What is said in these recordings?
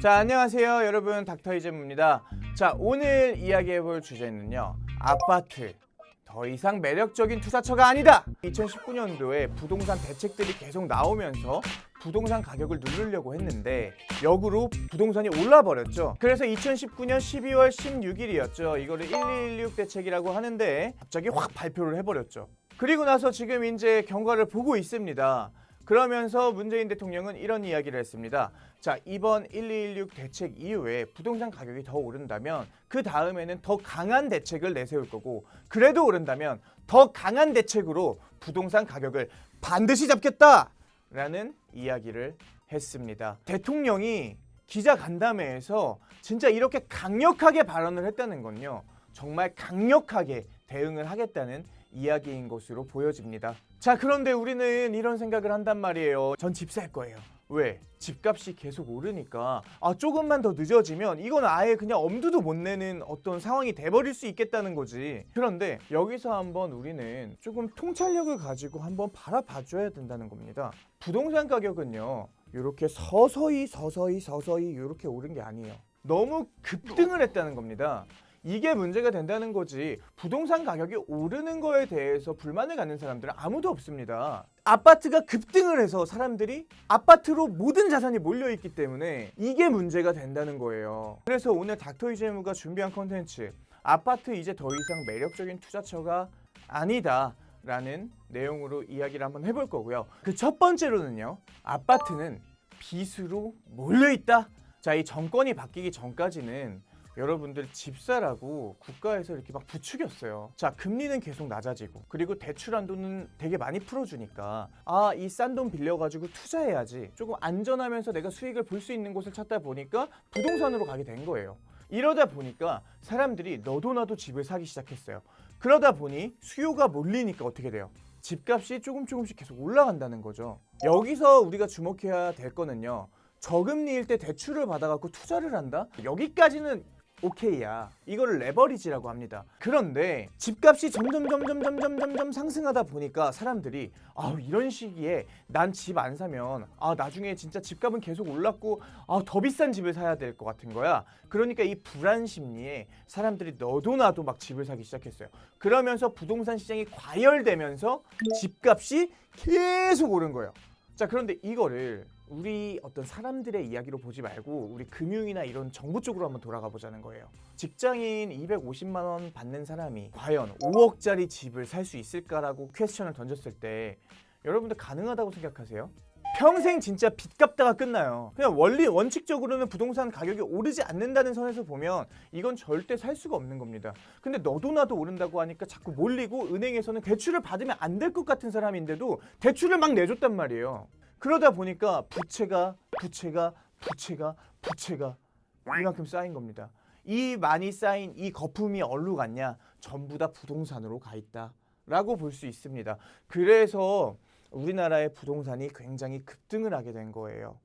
자 안녕하세요. 여러분 닥터 이재무입니다. 자 오늘 이야기해볼 주제는요. 아파트. 더 이상 매력적인 투자처가 아니다. 2019년도에 부동산 대책들이 계속 나오면서 부동산 가격을 누르려고 했는데 역으로 부동산이 올라 버렸죠. 그래서 2019년 12월 16일이었죠. 이거를 1216 대책이라고 하는데 갑자기 확 발표를 해버렸죠. 그리고 나서 지금 이제 경과를 보고 있습니다 그러면서 문재인 대통령은 이런 이야기를 했습니다. 자, 이번 1216 대책 이후에 부동산 가격이 더 오른다면 그 다음에는 더 강한 대책을 내세울 거고 그래도 오른다면 더 강한 대책으로 부동산 가격을 반드시 잡겠다라는 이야기를 했습니다. 대통령이 기자 간담회에서 진짜 이렇게 강력하게 발언을 했다는 건요. 정말 강력하게 대응을 하겠다는 이야기인 것으로 보여집니다. 자, 그런데 우리는 이런 생각을 한단 말이에요. 전 집 살 거예요. 왜? 집값이 계속 오르니까 아 조금만 더 늦어지면 이건 아예 그냥 엄두도 못 내는 어떤 상황이 돼버릴 수 있겠다는 거지. 그런데 여기서 한번 우리는 조금 통찰력을 가지고 한번 바라봐 줘야 된다는 겁니다. 부동산 가격은요. 이렇게 서서히 서서히 서서히 이렇게 오른 게 아니에요. 너무 급등을 했다는 겁니다. 이게 문제가 된다는 거지 부동산 가격이 오르는 거에 대해서 불만을 갖는 사람들은 아무도 없습니다. 아파트가 급등을 해서 사람들이 아파트로 모든 자산이 몰려 있기 때문에 이게 문제가 된다는 거예요. 그래서 오늘 닥터 이재무가 준비한 컨텐츠 아파트 이제 더 이상 매력적인 투자처가 아니다. 라는 내용으로 이야기를 한번 해볼 거고요. 그 첫 번째로는요. 아파트는 빚으로 몰려 있다. 자, 이 정권이 바뀌기 전까지는 여러분들 집사라고 국가에서 이렇게 막 부추겼어요. 자, 금리는 계속 낮아지고 그리고 대출 한도는 되게 많이 풀어주니까 아, 이 싼 돈 빌려가지고 투자해야지. 조금 안전하면서 내가 수익을 볼 수 있는 곳을 찾다 보니까 부동산으로 가게 된 거예요. 이러다 보니까 사람들이 너도 나도 집을 사기 시작했어요. 그러다 보니 수요가 몰리니까 어떻게 돼요? 집값이 조금 조금씩 계속 올라간다는 거죠. 여기서 우리가 주목해야 될 거는요. 저금리일 때 대출을 받아갖고 투자를 한다? 여기까지는 오케이야. 이거를 레버리지라고 합니다. 그런데 집값이 점점 점점 점점 점점 상승하다 보니까 사람들이 아 이런 시기에 난 집 안 사면 아 나중에 진짜 집값은 계속 올랐고 아 더 비싼 집을 사야 될 것 같은 거야. 그러니까 이 불안 심리에 사람들이 너도 나도 막 집을 사기 시작했어요. 그러면서 부동산 시장이 과열되면서 집값이 계속 오른 거예요. 자 그런데 이거를 우리 어떤 사람들의 이야기로 보지 말고 우리 금융이나 이런 정부 쪽으로 한번 돌아가 보자는 거예요. 직장인 250만 원 받는 사람이 과연 5억짜리 집을 살 수 있을까라고 퀘스천을 던졌을 때 여러분들 가능하다고 생각하세요? 평생 진짜 빚 갚다가 끝나요. 그냥 원리 원칙적으로는 부동산 가격이 오르지 않는다는 선에서 보면 이건 절대 살 수가 없는 겁니다. 근데 너도 나도 오른다고 하니까 자꾸 몰리고 은행에서는 대출을 받으면 안 될 것 같은 사람인데도 대출을 막 내줬단 말이에요. 그러다 보니까 부채가 부채가 부채가 부채가 이만큼 쌓인 겁니다. 이 많이 쌓인 이 거품이 어디로 갔냐? 전부 다 부동산으로 가 있다 라고 볼 수 있습니다. 그래서 우리나라의 부동산이 굉장히 급등을 하게 된 거예요.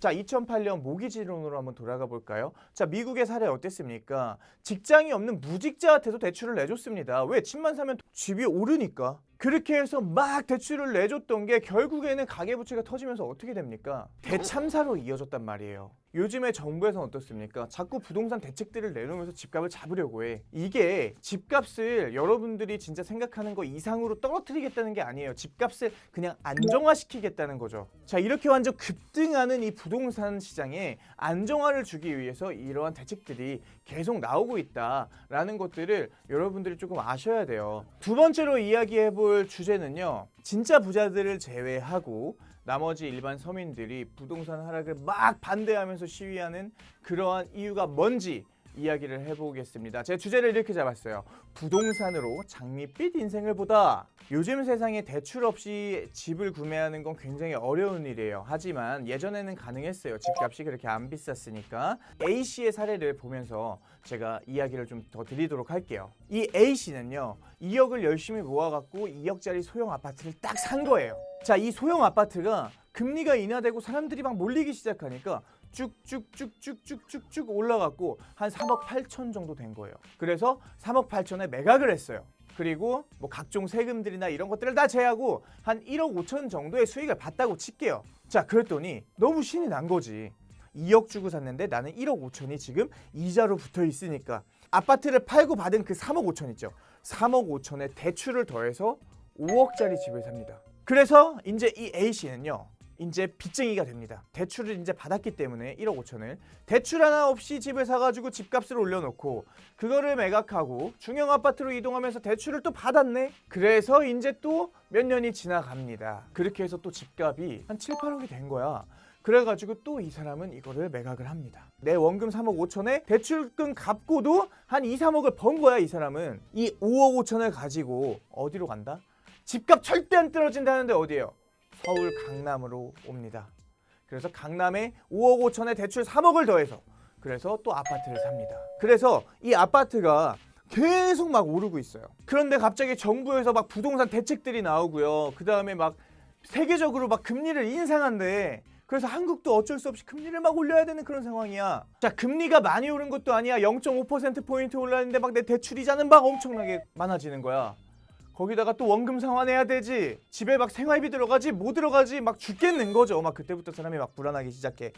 자, 2008년 모기 지론으로 한번 돌아가 볼까요? 자, 미국의 사례 어땠습니까? 직장이 없는 무직자한테도 대출을 내줬습니다. 왜? 집만 사면 집이 오르니까. 그렇게 해서 막 대출을 내줬던 게 결국에는 가계부채가 터지면서 어떻게 됩니까? 대참사로 이어졌단 말이에요. 요즘에 정부에서는 어떻습니까? 자꾸 부동산 대책들을 내놓으면서 집값을 잡으려고 해. 이게 집값을 여러분들이 진짜 생각하는 거 이상으로 떨어뜨리겠다는 게 아니에요. 집값을 그냥 안정화시키겠다는 거죠. 자, 이렇게 완전 급등하는 이 부동산 시장에 안정화를 주기 위해서 이러한 대책들이 계속 나오고 있다라는 것들을 여러분들이 조금 아셔야 돼요. 두 번째로 이야기해 볼 주제는요. 진짜 부자들을 제외하고 나머지 일반 서민들이 부동산 하락을 막 반대하면서 시위하는 그러한 이유가 뭔지 이야기를 해보겠습니다. 제 주제를 이렇게 잡았어요. 부동산으로 장밋빛 인생을 보다. 요즘 세상에 대출 없이 집을 구매하는 건 굉장히 어려운 일이에요. 하지만 예전에는 가능했어요. 집값이 그렇게 안 비쌌으니까. A 씨의 사례를 보면서 제가 이야기를 좀 더 드리도록 할게요. 이 A 씨는요, 2억을 열심히 모아갖고 2억짜리 소형 아파트를 딱 산 거예요. 자, 이 소형 아파트가 금리가 인하되고 사람들이 막 몰리기 시작하니까 쭉쭉쭉쭉쭉쭉쭉 올라갔고 한 3억 8천 정도 된 거예요. 그래서 3억 8천에 매각을 했어요. 그리고 뭐 각종 세금들이나 이런 것들을 다 제하고 한 1억 5천 정도의 수익을 봤다고 칠게요. 자, 그랬더니 너무 신이 난 거지. 2억 주고 샀는데 나는 1억 5천이 지금 이자로 붙어 있으니까 아파트를 팔고 받은 그 3억 5천 있죠. 3억 5천에 대출을 더해서 5억짜리 집을 삽니다. 그래서 이제 이 A 씨는요. 이제 빚쟁이가 됩니다. 대출을 이제 받았기 때문에 1억 5천을 대출 하나 없이 집을 사가지고 집값을 올려놓고 그거를 매각하고 중형 아파트로 이동하면서 대출을 또 받았네. 그래서 이제 또 몇 년이 지나갑니다. 그렇게 해서 또 집값이 한 7, 8억이 된 거야. 그래가지고 또 이 사람은 이거를 매각을 합니다. 내 원금 3억 5천에 대출금 갚고도 한 2, 3억을 번 거야 이 사람은. 이 5억 5천을 가지고 어디로 간다? 집값 절대 안 떨어진다는데 어디예요? 서울 강남으로 옵니다. 그래서 강남에 5억 5천에 대출 3억을 더해서 그래서 또 아파트를 삽니다. 그래서 이 아파트가 계속 막 오르고 있어요. 그런데 갑자기 정부에서 막 부동산 대책들이 나오고요. 그 다음에 막 세계적으로 막 금리를 인상한대. 그래서 한국도 어쩔 수 없이 금리를 막 올려야 되는 그런 상황이야. 자, 금리가 많이 오른 것도 아니야. 0.5% 포인트 올랐는데 막 내 대출 이자는 막 엄청나게 많아지는 거야. 거기다가 또 원금 상환해야 되지. 집에 막 생활비 들어가지, 뭐 들어가지, 막 죽겠는 거죠. 막 그때부터 사람이 막 불안하기 시작해.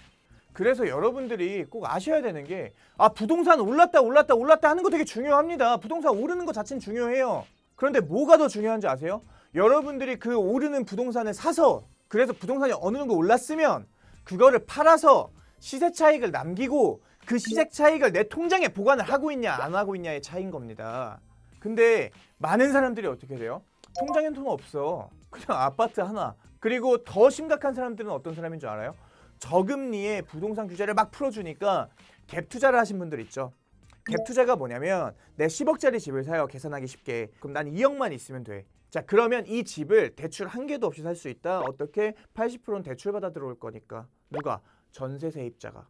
그래서 여러분들이 꼭 아셔야 되는 게, 아, 부동산 올랐다, 올랐다, 올랐다 하는 거 되게 중요합니다. 부동산 오르는 것 자체는 중요해요. 그런데 뭐가 더 중요한지 아세요? 여러분들이 그 오르는 부동산을 사서, 그래서 부동산이 어느 정도 올랐으면, 그거를 팔아서 시세 차익을 남기고, 그 시세 차익을 내 통장에 보관을 하고 있냐, 안 하고 있냐의 차이인 겁니다. 근데 많은 사람들이 어떻게 돼요? 통장엔 돈 없어. 그냥 아파트 하나. 그리고 더 심각한 사람들은 어떤 사람인 줄 알아요? 저금리에 부동산 규제를 막 풀어주니까 갭 투자를 하신 분들 있죠. 갭 투자가 뭐냐면 내 10억짜리 집을 사요. 계산하기 쉽게. 그럼 난 2억만 있으면 돼. 자 그러면 이 집을 대출 한 개도 없이 살 수 있다. 어떻게 80%는 대출 받아 들어올 거니까. 누가? 전세 세입자가.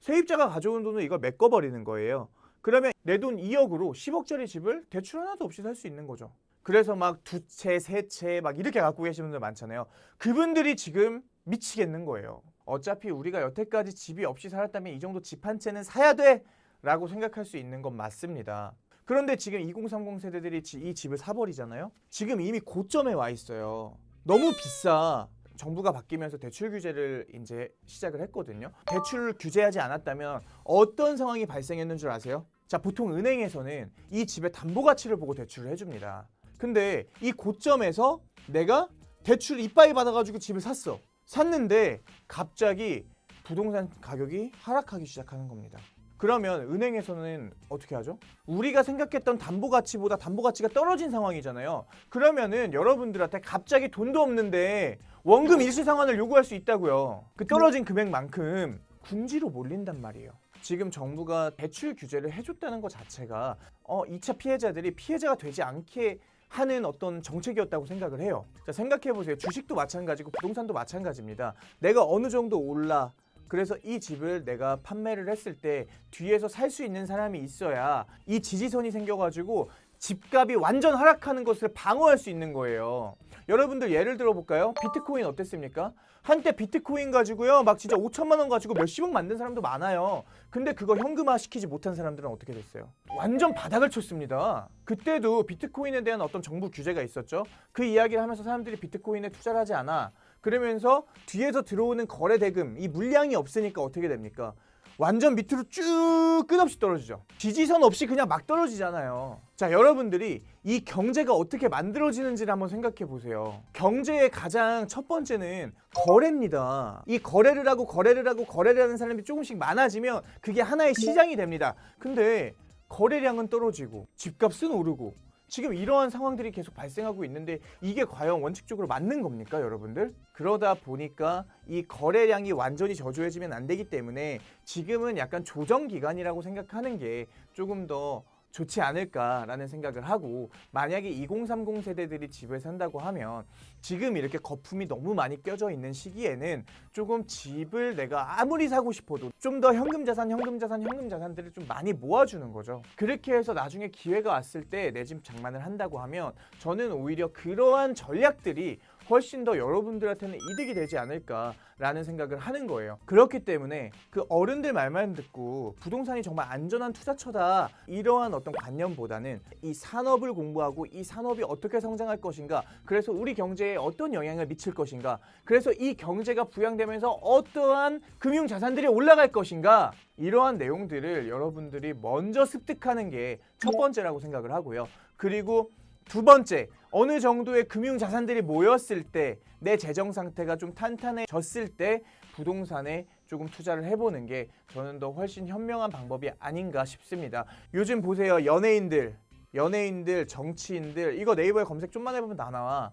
세입자가 가져온 돈을 이걸 메꿔버리는 거예요. 그러면 내 돈 2억으로 10억짜리 집을 대출 하나도 없이 살 수 있는 거죠. 그래서 막 두 채, 세 채 막 이렇게 갖고 계시는 분들 많잖아요. 그분들이 지금 미치겠는 거예요. 어차피 우리가 여태까지 집이 없이 살았다면 이 정도 집 한 채는 사야 돼! 라고 생각할 수 있는 건 맞습니다. 그런데 지금 2030 세대들이 지- 이 집을 사버리잖아요. 지금 이미 고점에 와 있어요. 너무 비싸. 정부가 바뀌면서 대출 규제를 이제 시작을 했거든요. 대출 규제하지 않았다면 어떤 상황이 발생했는 줄 아세요? 자, 보통 은행에서는 이 집의 담보 가치를 보고 대출을 해줍니다. 근데 이 고점에서 내가 대출 이빠이 받아가지고 집을 샀어. 샀는데 갑자기 부동산 가격이 하락하기 시작하는 겁니다. 그러면 은행에서는 어떻게 하죠? 우리가 생각했던 담보 가치보다 담보 가치가 떨어진 상황이잖아요. 그러면은 여러분들한테 갑자기 돈도 없는데 원금 일시 상환을 요구할 수 있다고요. 그 떨어진 금액만큼 궁지로 몰린단 말이에요. 지금 정부가 대출 규제를 해줬다는 것 자체가 어, 2차 피해자들이 피해자가 되지 않게 하는 어떤 정책이었다고 생각을 해요. 자, 생각해 보세요. 주식도 마찬가지고 부동산도 마찬가지입니다. 내가 어느 정도 올라 그래서 이 집을 내가 판매를 했을 때 뒤에서 살 수 있는 사람이 있어야 이 지지선이 생겨가지고 집값이 완전 하락하는 것을 방어할 수 있는 거예요. 여러분들 예를 들어 볼까요? 비트코인 어땠습니까? 한때 비트코인 가지고요, 막 진짜 5천만 원 가지고 몇십억 만든 사람도 많아요. 근데 그거 현금화 시키지 못한 사람들은 어떻게 됐어요? 완전 바닥을 쳤습니다. 그때도 비트코인에 대한 어떤 정부 규제가 있었죠. 그 이야기를 하면서 사람들이 비트코인에 투자를 하지 않아. 그러면서 뒤에서 들어오는 거래 대금, 이 물량이 없으니까 어떻게 됩니까? 완전 밑으로 쭉 끝없이 떨어지죠. 지지선 없이 그냥 막 떨어지잖아요. 자, 여러분들이 이 경제가 어떻게 만들어지는지를 한번 생각해 보세요. 경제의 가장 첫 번째는 거래입니다. 이 거래를 하고 거래를 하고 거래를 하는 사람이 조금씩 많아지면 그게 하나의 시장이 됩니다. 근데 거래량은 떨어지고 집값은 오르고 지금 이러한 상황들이 계속 발생하고 있는데 이게 과연 원칙적으로 맞는 겁니까, 여러분들? 그러다 보니까 이 거래량이 완전히 저조해지면 안 되기 때문에 지금은 약간 조정 기간이라고 생각하는 게 조금 더 좋지 않을까라는 생각을 하고 만약에 2030 세대들이 집을 산다고 하면 지금 이렇게 거품이 너무 많이 껴져 있는 시기에는 조금 집을 내가 아무리 사고 싶어도 좀 더 현금 자산, 현금 자산, 현금 자산들을 좀 많이 모아주는 거죠. 그렇게 해서 나중에 기회가 왔을 때 내 집 장만을 한다고 하면 저는 오히려 그러한 전략들이 훨씬 더 여러분들한테는 이득이 되지 않을까라는 생각을 하는 거예요. 그렇기 때문에 그 어른들 말만 듣고 부동산이 정말 안전한 투자처다 이러한 어떤 관념보다는 이 산업을 공부하고 이 산업이 어떻게 성장할 것인가 그래서 우리 경제에 어떤 영향을 미칠 것인가 그래서 이 경제가 부양되면서 어떠한 금융 자산들이 올라갈 것인가 이러한 내용들을 여러분들이 먼저 습득하는 게 첫 번째라고 생각을 하고요. 그리고 두 번째, 어느 정도의 금융 자산들이 모였을 때 내 재정 상태가 좀 탄탄해졌을 때 부동산에 조금 투자를 해보는 게 저는 더 훨씬 현명한 방법이 아닌가 싶습니다. 요즘 보세요, 연예인들, 연예인들, 정치인들 이거 네이버에 검색 좀만 해보면 다 나와.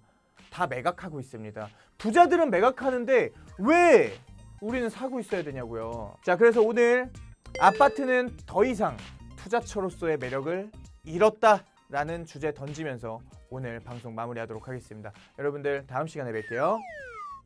다 매각하고 있습니다. 부자들은 매각하는데 왜 우리는 사고 있어야 되냐고요. 자, 그래서 오늘 아파트는 더 이상 투자처로서의 매력을 잃었다 라는 주제 던지면서 오늘 방송 마무리하도록 하겠습니다. 여러분들 다음 시간에 뵐게요.